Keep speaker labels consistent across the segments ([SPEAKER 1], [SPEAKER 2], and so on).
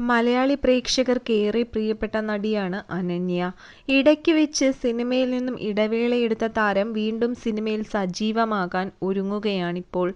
[SPEAKER 1] മലയാളി പ്രേക്ഷകർക്ക് ഏറെ പ്രിയപ്പെട്ട നടിയാണ് അനന്യ. ഇടയ്ക്ക് വെച്ച് സിനിമയിൽ നിന്നും ഇടവേളയെടുത്ത താരം വീണ്ടും സിനിമയിൽ സജീവമാകാൻ ഒരുങ്ങുകയാണിപ്പോൾ.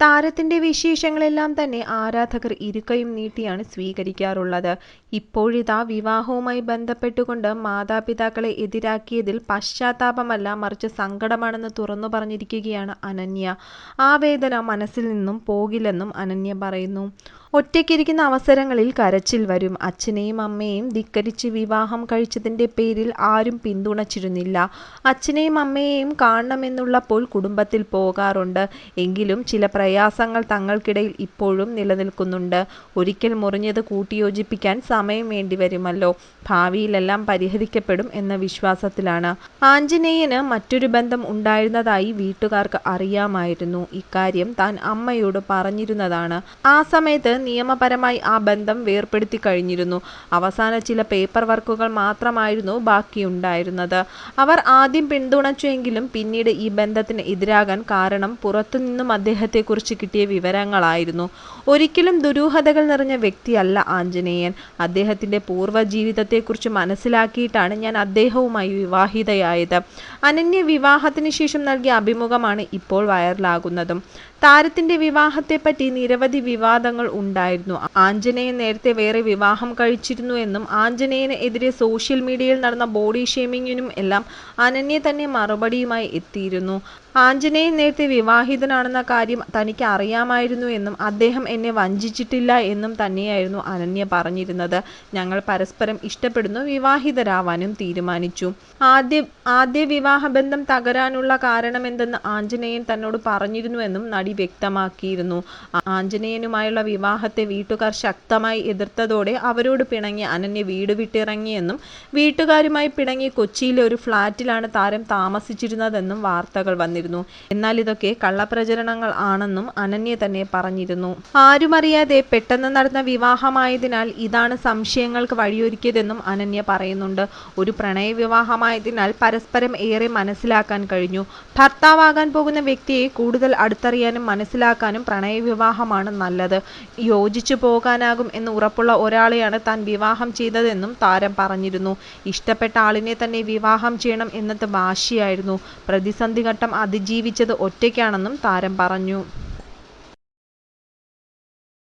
[SPEAKER 1] താരത്തിന്റെ വിശേഷങ്ങളെല്ലാം തന്നെ ആരാധകർ ഇരുക്കയും നീട്ടിയാണ് സ്വീകരിക്കാറുള്ളത്. ഇപ്പോഴിതാ വിവാഹവുമായി ബന്ധപ്പെട്ടുകൊണ്ട് മാതാപിതാക്കളെ എതിരാക്കിയതിൽ പശ്ചാത്താപമല്ല മറിച്ച് സങ്കടമാണെന്ന് തുറന്നു പറഞ്ഞിരിക്കുകയാണ് അനന്യ. ആ വേദന മനസ്സിൽ നിന്നും പോകില്ലെന്നും അനന്യ പറയുന്നു. ഒറ്റയ്ക്കിരിക്കുന്ന അവസരങ്ങളിൽ കരച്ചിൽ വരും. അച്ഛനെയും അമ്മയെയും ധിക്കരിച്ച് വിവാഹം കഴിച്ചതിന്റെ പേരിൽ ആരും പിന്തുണച്ചിരുന്നില്ല. അച്ഛനെയും അമ്മയെയും കാണണമെന്നുള്ളപ്പോൾ കുടുംബത്തിൽ പോകാറുണ്ട്. എങ്കിലും ചില പ്രയാസങ്ങൾ തങ്ങൾക്കിടയിൽ ഇപ്പോഴും നിലനിൽക്കുന്നുണ്ട്. ഒരിക്കൽ മുറിഞ്ഞത് കൂട്ടിയോജിപ്പിക്കാൻ സമയം വേണ്ടിവരുമല്ലോ. വരുമല്ലോ ഭാവിയിലെല്ലാം പരിഹരിക്കപ്പെടും എന്ന വിശ്വാസത്തിലാണ്. ആഞ്ജനേയന് മറ്റൊരു ബന്ധം ഉണ്ടായിരുന്നതായി വീട്ടുകാർക്ക് അറിയാമായിരുന്നു. ഇക്കാര്യം താൻ അമ്മയോട് പറഞ്ഞിരുന്നതാണ്. ആ സമയത്ത് നിയമപരമായി ആ ബന്ധം വേർപ്പെടുത്തി കഴിഞ്ഞിരുന്നു അവസാന ചില പേപ്പർ വർക്കുകൾ മാത്രമായിരുന്നു ബാക്കിയുണ്ടായിരുന്നത്. അവർ ആദ്യം പിന്തുണച്ചുവെങ്കിലും പിന്നീട് ഈ ബന്ധത്തിന് എതിരാകാൻ കാരണം പുറത്തുനിന്നും അദ്ദേഹത്തെക്കുറിച്ച് കിട്ടിയ വിവരങ്ങളായിരുന്നു. ഒരിക്കലും ദുരൂഹതകൾ നിറഞ്ഞ വ്യക്തിയല്ല ആഞ്ജനേയൻ. അദ്ദേഹത്തിന്റെ പൂർവ ജീവിതത്തെക്കുറിച്ച് മനസ്സിലാക്കിയിട്ടാണ് ഞാൻ അദ്ദേഹവുമായി വിവാഹിതയായത്. അനന്യ വിവാഹത്തിന് ശേഷം നൽകിയ അഭിമുഖമാണ് ഇപ്പോൾ വൈറലാകുന്നതും. താരത്തിന്റെ വിവാഹത്തെപ്പറ്റി നിരവധി വിവാദങ്ങൾ ഉണ്ടായിരുന്നു. ആഞ്ജനേയൻ നേരത്തെ വേറെ വിവാഹം കഴിച്ചിരുന്നു എന്നും ആഞ്ജനേയന് എതിരെ സോഷ്യൽ മീഡിയയിൽ നടന്ന ബോഡി ഷേമിങ്ങിനും എല്ലാം അനന്യ തന്നെ മറുപടിയുമായി എത്തിയിരുന്നു. ആഞ്ജനേയൻ നേരത്തെ വിവാഹിതനാണെന്ന കാര്യം തനിക്ക് അറിയാമായിരുന്നു എന്നും അദ്ദേഹം എന്നെ വഞ്ചിച്ചിട്ടില്ല എന്നും തന്നെയായിരുന്നു അനന്യ പറഞ്ഞിരുന്നത്. ഞങ്ങൾ പരസ്പരം ഇഷ്ടപ്പെടുന്നു, വിവാഹിതരാവാനും തീരുമാനിച്ചു. ആദ്യ ആദ്യ വിവാഹബന്ധം തകരാനുള്ള കാരണമെന്തെന്ന് ആഞ്ജനേയൻ തന്നോട് പറഞ്ഞിരുന്നുവെന്നും നടി വ്യക്തമാക്കിയിരുന്നു. ആഞ്ജനേയനുമായുള്ള വിവാഹത്തെ വീട്ടുകാർ ശക്തമായി എതിർത്തതോടെ അവരോട് പിണങ്ങി അനന്യ വീട് വിട്ടിറങ്ങിയെന്നും വീട്ടുകാരുമായി പിണങ്ങി കൊച്ചിയിലെ ഒരു ഫ്ളാറ്റിലാണ് താരം താമസിച്ചിരുന്നതെന്നും വാർത്തകൾ വന്നിരുന്നു. എന്നാൽ ഇതൊക്കെ കള്ളപ്രചരണങ്ങൾ ആണെന്നും അനന്യ തന്നെ പറഞ്ഞിരുന്നു. ആരുമറിയാതെ പെട്ടെന്ന് നടന്ന വിവാഹമായതിനാൽ ഇതാണ് സംശയങ്ങൾക്ക് വഴിയൊരുക്കിയതെന്നും അനന്യ പറയുന്നുണ്ട്. ഒരു പ്രണയ വിവാഹമായതിനാൽ പരസ്പരം ഏറെ മനസ്സിലാക്കാൻ കഴിഞ്ഞു. ഭർത്താവാകാൻ പോകുന്ന വ്യക്തിയെ കൂടുതൽ അടുത്തറിയാനും മനസ്സിലാക്കാനും പ്രണയവിവാഹമാണ് നല്ലത്. യോജിച്ചു പോകാനാകും എന്ന് ഉറപ്പുള്ള ഒരാളെയാണ് താൻ വിവാഹം ചെയ്തതെന്നും താരം പറഞ്ഞിരുന്നു. ഇഷ്ടപ്പെട്ട ആളിനെ തന്നെ വിവാഹം ചെയ്യണം എന്നത് വാശിയായിരുന്നു. പ്രതിസന്ധി ഘട്ടം അതിജീവിച്ചത് ഒറ്റയ്ക്കാണെന്നും താരം പറഞ്ഞു.